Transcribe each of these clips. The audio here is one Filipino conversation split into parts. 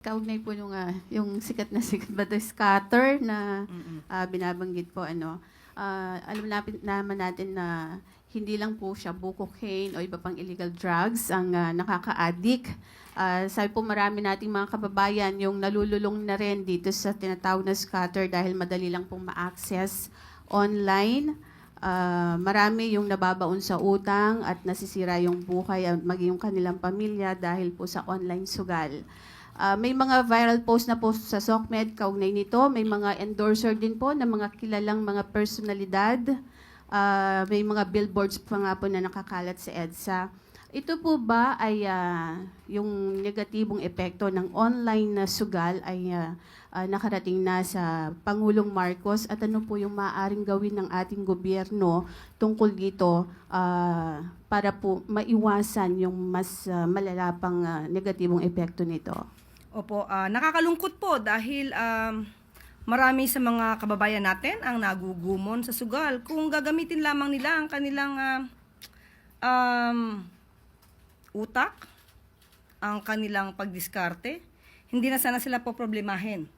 Kaugnay po nung ah, yung sikat na sikat ba the scatter na Mm-mm. ah, binabanggit po ano. Ah, alam natin naman natin na hindi lang po siya buko cocaine o iba pang illegal drugs ang ah, nakaka-addict. Ah, sabi po marami nating mga kababayan yung nalululong na rin dito sa tinatawag na scatter dahil madali lang pong ma-access online. Ah, marami yung nababaon sa utang at nasisira yung buhay at maging yung kanilang pamilya dahil po sa online sugal. Ah, may mga viral post na po sa SOCMED kaugnay nito. May mga endorser din po ng mga kilalang mga personalidad. Ah, may mga billboards pa nga po na nakakalat sa EDSA. Ito po ba ay ah, yung negatibong epekto ng online na sugal ay ah, ah, nakarating na sa Pangulong Marcos at ano po yung maaaring gawin ng ating gobyerno tungkol dito ah, para po maiwasan yung mas ah, malala pang ah, negatibong epekto nito? Opo, ah, nakakalungkot po dahil um, marami sa mga kababayan natin ang nagugumon sa sugal. Kung gagamitin lamang nila ang kanilang ah, um, utak, ang kanilang pagdiskarte, hindi na sana sila po problemahin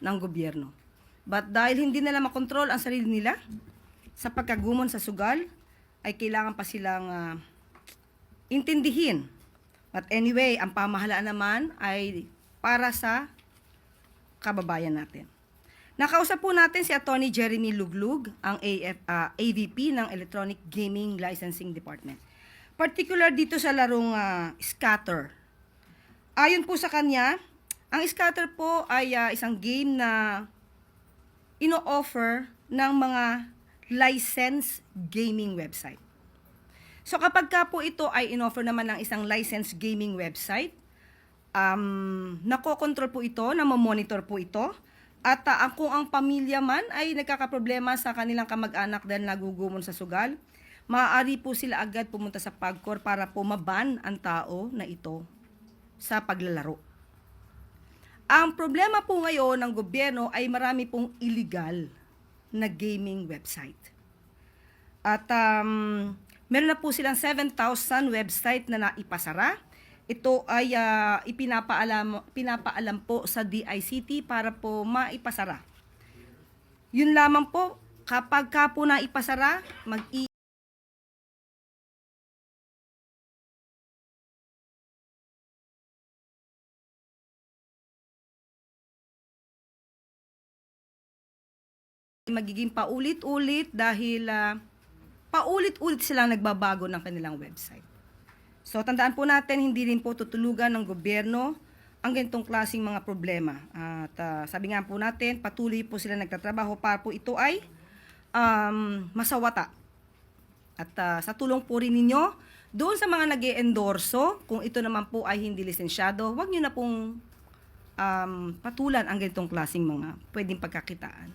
ng gobyerno. But dahil hindi nila makontrol ang sarili nila sa pagkagumon sa sugal, ay kailangan pa silang ah, intindihin. But anyway, ang pamahalaan naman ay para sa kababayan natin. Nakausap po natin si Attorney Jeremy Luglug, ang AF, ah, AVP ng Electronic Gaming Licensing Department. Particular dito sa larong ah, scatter. Ayon po sa kanya, ang scatter po ay ah, isang game na ino-offer ng mga licensed gaming website. So kapag ka po ito ay in-offer naman ng isang licensed gaming website, um, nakokontrol po ito, namomonitor po ito, at ah, kung ang pamilya man ay nagkakaproblema sa kanilang kamag-anak dahil nagugumon sa sugal, maaari po sila agad pumunta sa PAGCOR para po maban ang tao na ito sa paglalaro. Ang problema po ngayon ng gobyerno ay marami pong illegal na gaming website. At um, meron na po silang 7,000 website na naipasara. Ito ay ah, ipinapaalam, pinapaalam po sa DICT para po maipasara. Yun lamang po, kapag ka po naipasara, mag magiging paulit-ulit dahil ah, paulit-ulit silang nagbabago ng kanilang website. So tandaan po natin, hindi rin po tutulugan ng gobyerno ang ganitong klaseng mga problema. At ah, sabi nga po natin, patuloy po sila nagtatrabaho para po ito ay um, masawata. At ah, sa tulong po rin ninyo, doon sa mga nag endorso kung ito naman po ay hindi lisensyado, huwag nyo na pong um, patulan ang ganitong klaseng mga pwedeng pagkakitaan.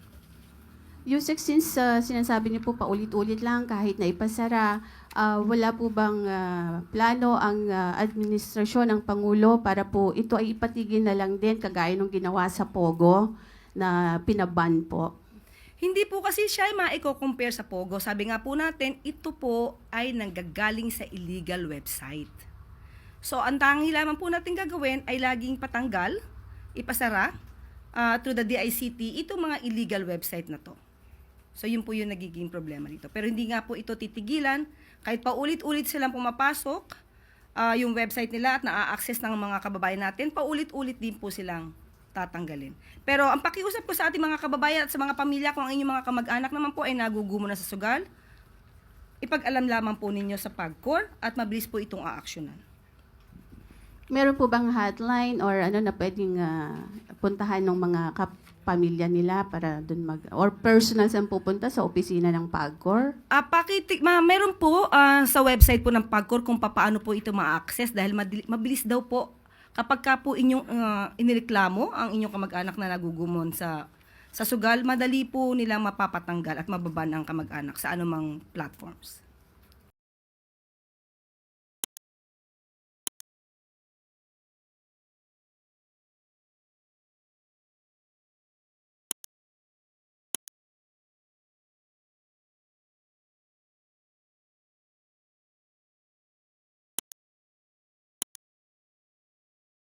Yusek, since uh, sinasabi niyo po paulit-ulit lang kahit na ipasara, ah, wala po bang ah, plano ang ah, administrasyon ng Pangulo para po ito ay ipatigil na lang din kagaya nung ginawa sa Pogo na pinaban po? Hindi po kasi siya ay maiko-compare sa Pogo. Sabi nga po natin, ito po ay nanggagaling sa illegal website. So, ang tangi lamang po natin gagawin ay laging patanggal, ipasara, ah, through the DICT, itong mga illegal website na to. So, yun po yung nagiging problema dito. Pero hindi nga po ito titigilan. Kahit pa ulit-ulit silang pumapasok, ah, yung website nila at na-access ng mga kababayan natin, paulit-ulit din po silang tatanggalin. Pero ang pakiusap ko sa ating mga kababayan at sa mga pamilya kung ang inyong mga kamag-anak naman po ay nagugumo na sa sugal, ipag-alam lamang po ninyo sa PAGCOR at mabilis po itong aaksyonan. Meron po bang hotline or ano na pwedeng ah, puntahan ng mga kapamilya nila para doon mag or personal saan pupunta sa opisina ng PAGCOR? Ah, pakitik, ma, meron po ah, sa website po ng PAGCOR kung paano po ito ma-access dahil madili- mabilis daw po kapag ka po inyong ah, inireklamo ang inyong kamag-anak na nagugumon sa sa sugal, madali po nilang mapapatanggal at mababan ang kamag-anak sa anumang platforms.